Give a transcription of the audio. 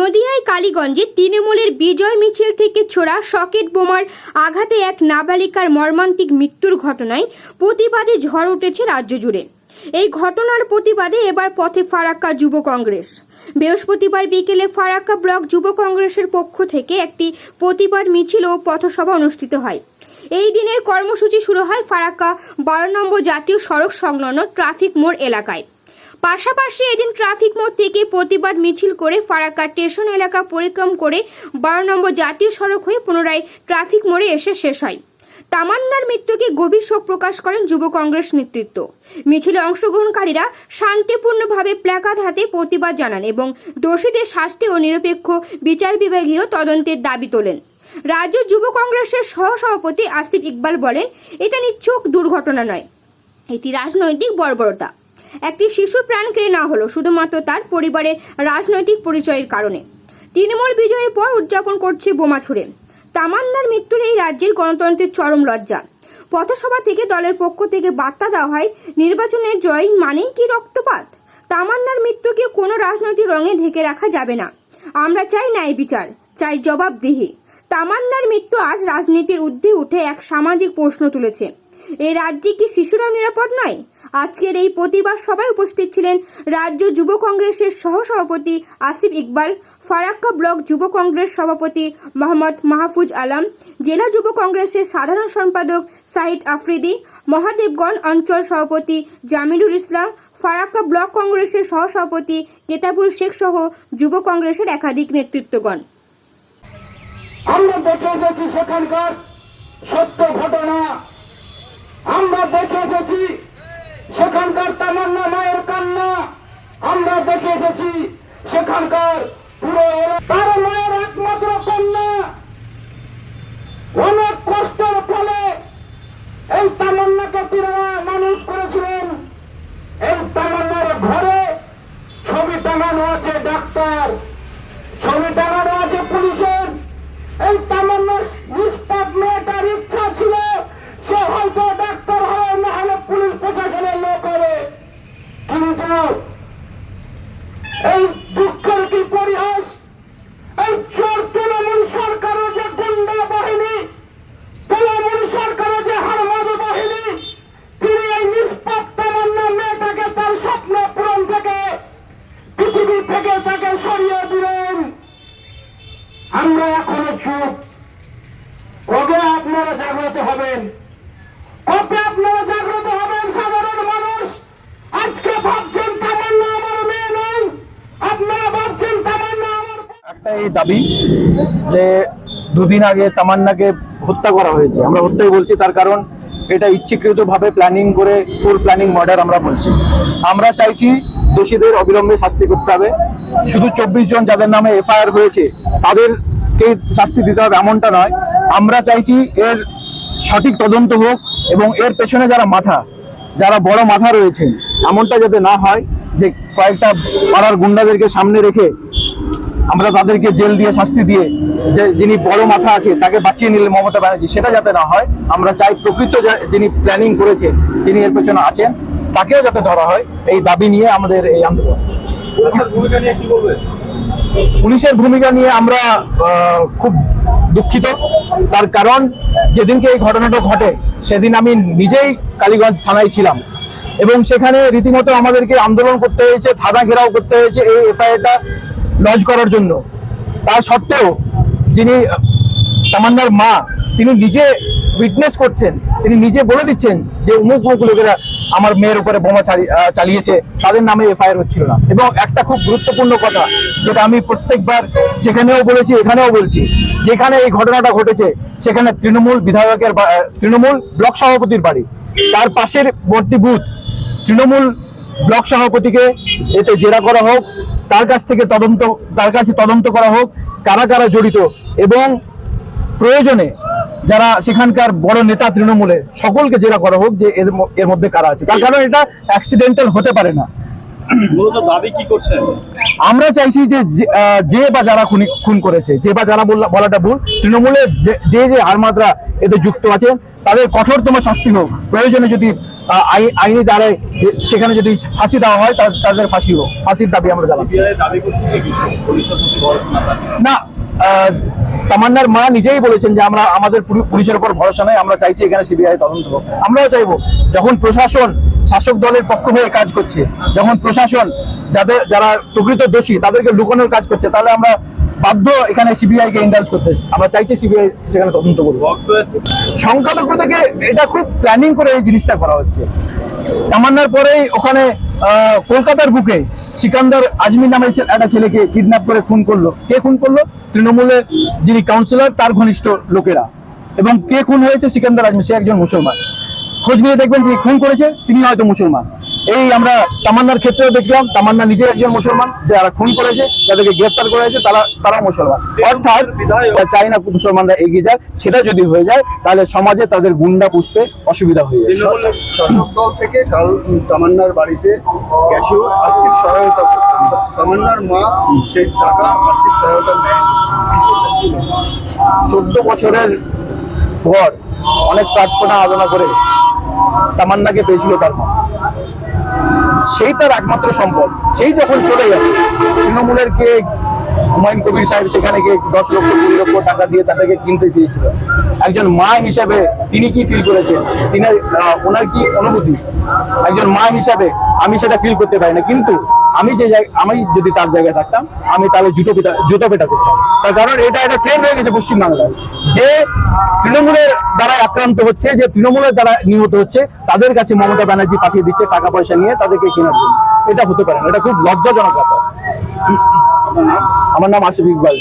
নদিয়ায়, কালীগঞ্জে তৃণমূলের বিজয় মিছিল থেকে ছোড়া সকেট বোমার আঘাতে এক নাবালিকার মর্মান্তিক মৃত্যুর ঘটনায় প্রতিবাদে ঝড় উঠেছে রাজ্য জুড়ে। এই ঘটনার প্রতিবাদে এবার পথে ফারাক্কা যুব কংগ্রেস। বৃহস্পতিবার বিকেলে ফারাক্কা ব্লক যুব কংগ্রেসের পক্ষ থেকে একটি প্রতিবাদ মিছিল ও পথসভা অনুষ্ঠিত হয়। এই দিনের কর্মসূচি শুরু হয় ফারাক্কা বারো নম্বর জাতীয় সড়ক সংলগ্ন ট্রাফিক মোড় এলাকায়। পাশাপাশি এদিন ট্রাফিক মোড় থেকে প্রতিবাদ মিছিল করে ফারাক্কা স্টেশন এলাকা পরিক্রম করে বারো নম্বর জাতীয় সড়ক হয়ে পুনরায় ট্রাফিক মোড়ে এসে শেষ হয়। তামান্নার মৃত্যুকে গভীর শোক প্রকাশ করেন যুব কংগ্রেস নেতৃত্ব। মিছিলে অংশগ্রহণকারীরা শান্তিপূর্ণভাবে প্ল্যাকার্ড হাতে প্রতিবাদ জানান এবং দোষীদের শাস্তি ও নিরপেক্ষ বিচার বিভাগীয় তদন্তের দাবি তোলেন। রাজ্য যুব কংগ্রেসের সহসভাপতি আসিফ ইকবাল বলেন, এটা নিচ্ছক দুর্ঘটনা নয়। এটি রাজনৈতিক বর্বরতা। একটি শিশুর প্রাণ কেড়ে নেওয়া হলো শুধুমাত্র তার পরিবারের রাজনৈতিক পরিচয়ের কারণে। তৃণমূল বিজয়ের পর উদযাপন করছে বোমা ছুড়ে তামান্নার মৃত্যুর এই রাজ্যের গণতন্ত্রের চরম লজ্জা। পথসভা থেকে দলের পক্ষ থেকে বার্তা দেওয়া হয়, নির্বাচনের জয় মানেই কি রক্তপাত? তামান্নার মৃত্যুকে কোনো রাজনৈতিক রঙে ঢেকে রাখা যাবে না। আমরা চাই ন্যায় বিচার, চাই জবাবদিহি। তামান্নার মৃত্যু আজ রাজনীতির ঊর্ধ্বে উঠে এক সামাজিক প্রশ্ন তুলেছে। এই রাজ্যে কি শিশুরাও নিরাপদ নয়? আজকের এই প্রতিবাদ সভায় উপস্থিত ছিলেন রাজ্য যুব কংগ্রেসের সহসভাপতি আসিফ ইকবাল, ফারাক্কা ব্লক যুব কংগ্রেস সভাপতি মোহাম্মদ মাহফুজ আলম, জেলা যুব কংগ্রেসের সাধারণ সম্পাদক সাহিদ আফ্রিদি মহাদেবগঞ্জ অঞ্চল সভাপতি জামিলুল ইসলাম, ফারাক্কা ব্লক কংগ্রেসের সহসভাপতি কেতাবুল শেখ সহ যুব কংগ্রেসের একাধিক নেতৃত্বগণ। আমরা দেখে গেছি সেখানকার সত্য ঘটনা। আমরা দেখে গেছি সেখানকার তামান্না মায়ের কান্না। আমরা দেখে গেছি সেখানকার পুরো তার মায়ের একমাত্র কন্যা। অনেক কষ্টের ফলে এই তামান্নাকে তিনারা মানুষ করেছিলেন। এই তামান্নার ঘরে ছবি টাঙানো আছে ডাক্তার ছবি টাঙানো আছে পুলিশের এই তামান্না নিষ্পাপ মেয়েটার ইচ্ছা ছিল সে হয়তো ডাক্তার হবে না হলে পুলিশ প্রশাসনের লোক হবে কিন্তু এই দুঃখের কি পরিহাস এই চোর তৃণমূল সরকারের যে গুন্ডা বাহিনী তৃণমূল সরকারের যে হারমাদু বাহিনী তিনি এই নিষ্পাপ তামান্না মেয়েটাকে তার স্বপ্ন পূরণ থেকে পৃথিবী থেকে তাকে সরিয়ে দিলেন আমরা এখনও চুপ কবে আপনারা জাগ্রত হবেন? কবে আপনারা জাগ্রত হবেন, সাধারণ মানুষ? আজকে ভাবছেন তামান্না আমার মেয়ে নয়, আপনারা ভাবছেন তামান্না আমার দাবি যে দুদিন আগে তামান্নাকে হত্যা করা হয়েছে। আমরা হত্যাই বলছি তার কারণ এটা ইচ্ছাকৃতভাবে প্ল্যানিং করে ফুল প্ল্যানিং মার্ডার আমরা বলছি। আমরা চাইছি দোষীদের অবিলম্বে শাস্তি করতে হবে। শুধু চব্বিশ জন যাদের নামে এফআইআর হয়েছে তাদেরকে শাস্তি দিতে হবে এমনটা নয়। আমরা চাইছি এর সঠিক তদন্ত হোক এবং এর পেছনে যারা মাথা, যারা বড় মাথা রয়েছে, এমনটা যাতে না হয় যে কয়েকটা পাড়ার গুন্ডাদেরকে সামনে রেখে আমরা তাদেরকে জেল দিয়ে শাস্তি দিয়ে যে যিনি বড় মাথা আছে তাকে বাঁচিয়ে নিলে মমতা ব্যানার্জি, সেটা যাতে না হয়, আমরা চাই প্রকৃত যিনি প্ল্যানিং করেছে, যিনি এর পেছনে আছেন, তাকেও যাতে ধরা হয়, এই দাবি নিয়ে আমাদের এই আন্দোলন। পুলিশের ভূমিকা নিয়ে আমরা খুব দুঃখিত। তার কারণ, যেদিনকে এই ঘটনাটা ঘটে, সেদিন আমি নিজেই কালীগঞ্জ থানায় ছিলাম। এবং সেখানে রীতিমতো আমাদেরকে আন্দোলন করতে হয়েছে থানা ঘেরাও করতে হয়েছে এই এফআইআরটা লজ করার জন্য। তা সত্ত্বেও যিনি, তামান্নার মা, তিনি নিজে উইটনেস করছেন তিনি নিজে বলে দিচ্ছেন যে অমুক উমুক লোকেরা আমার মেয়ের উপরে বোমা চালি- চালিয়েছে, তাদের নামে এফআইআর হচ্ছিল না। এবং একটা খুব গুরুত্বপূর্ণ কথা, যেটা আমি প্রত্যেকবার সেখানেও বলেছি, এখানেও বলছি, যেখানে এই ঘটনাটা ঘটেছে, সেখানে তৃণমূল বিধায়কের তৃণমূল ব্লক সভাপতির বাড়ি। তার পাশের বর্তী বুথ তৃণমূল ব্লক সভাপতিকে এতে জেরা করা হোক, তার কাছ থেকে তদন্ত, তার কাছে তদন্ত করা হোক, কারা কারা জড়িত এবং প্রয়োজনে যারা সেখানকার বড় নেতা তৃণমূলের সকলকে জেরা করা হোক যে এর মধ্যে কারা আছে। তার কারণ এটা অ্যাক্সিডেন্টাল হতে পারে না। আমরা চাইছি যে যে- বা যারা খুনি খুন করেছে যে বা যারা বলাটা ভুল তৃণমূলের যে- যে হারমাদরা এতে যুক্ত আছে তাদের কঠোরতম শাস্তি হোক। প্রয়োজনে যদি আই- আইনি দ্বারে সেখানে যদি ফাঁসি দেওয়া হয় তাদের ফাঁসি হোক। ফাঁসির দাবি আমরা জানাচ্ছি। না তামান্নার মা নিজেই বলেছেন যে আমরা আমাদের পুলিশের উপর ভরসা নাই, আমরা চাইছি এখানে সিবিআই তদন্ত হোক। আমরাও চাইব যখন প্রশাসন, শাসক দলের পক্ষ হয়ে কাজ করছে, যখন প্রশাসন যাদের যারা প্রকৃত দোষী, তাদেরকে লুকানোর কাজ করছে, তাহলে আমরা বাধ্য এখানে সিবিআই কে ইন্ডালজ করতে আমরা চাইছি সিবিআই সেখানে তদন্ত করব সংখ্যালঘু থেকে এটা খুব প্ল্যানিং করে এই জিনিসটা করা হচ্ছে। তামান্নার পরেই ওখানে কলকাতার বুকে সিকান্দার আজমির নামে একটা ছেলেকে কিডন্যাপ করে খুন করল। কে খুন করল? তৃণমূলের যিনি কাউন্সিলর তার ঘনিষ্ঠ লোকেরা। এবং কে খুন হয়েছে? সিকান্দার আজমি, সে একজন মুসলমান। খোঁজ নিয়ে দেখবেন যে খুন করেছে, তিনি হয়তো মুসলমান। এই আমরা তামান্নার ক্ষেত্রেও দেখলাম তামান্না নিজে একজন মুসলমান যারা খুন করেছে যাদেরকে গ্রেফতার করেছে তারা তারাও মুসলমান। অর্থাৎ চাই না মুসলমানরা এগিয়ে যায় সেটা যদি হয়ে যায় তাহলে সমাজে তাদের গুন্ডা পুষতে অসুবিধা হয়ে যায়। শাসক দল থেকে কাল তামান্নার বাড়িতে গ্যাসেও আর্থিক সহায়তা তামান্নার মা সেই টাকা আর্থিক সহায়তা নেয় চোদ্দ বছরের পর অনেক প্রার্থনা আলোচনা করে তামান্নাকে পেয়েছিল তার মা। সেই তার একমাত্র সম্পদ। সেই যখন চলে গেছে তৃণমূলের কে হুমায়ুন কবির সাহেব সেখানে গিয়ে দশ লক্ষ, কুড়ি লক্ষ টাকা দিয়ে তাদেরকে কিনতে চেয়েছিল। একজন মা হিসাবে তিনি কি ফিল করেছেন? তিনি ওনার কি অনুভূতি? একজন মা হিসাবে আমি সেটা ফিল করতে পারি না, কিন্তু আমি যে আমি যদি তার জায়গায় থাকতাম, আমি তাহলে জুতো পেটা জুতো পেটা করতাম। তার কারণ এটা একটা ট্রেন্ড হয়ে গেছে পশ্চিমবাংলায়। যে তৃণমূলের দ্বারা আক্রান্ত হচ্ছে, যে তৃণমূলের দ্বারা নিহত হচ্ছে, তাদের কাছে মমতা ব্যানার্জি পাঠিয়ে দিচ্ছে টাকা পয়সা নিয়ে তাদেরকে কেনার জন্য। এটা হতে পারে না, এটা খুব লজ্জাজনক ব্যাপার। আমার নাম আসিফ ইকবাল।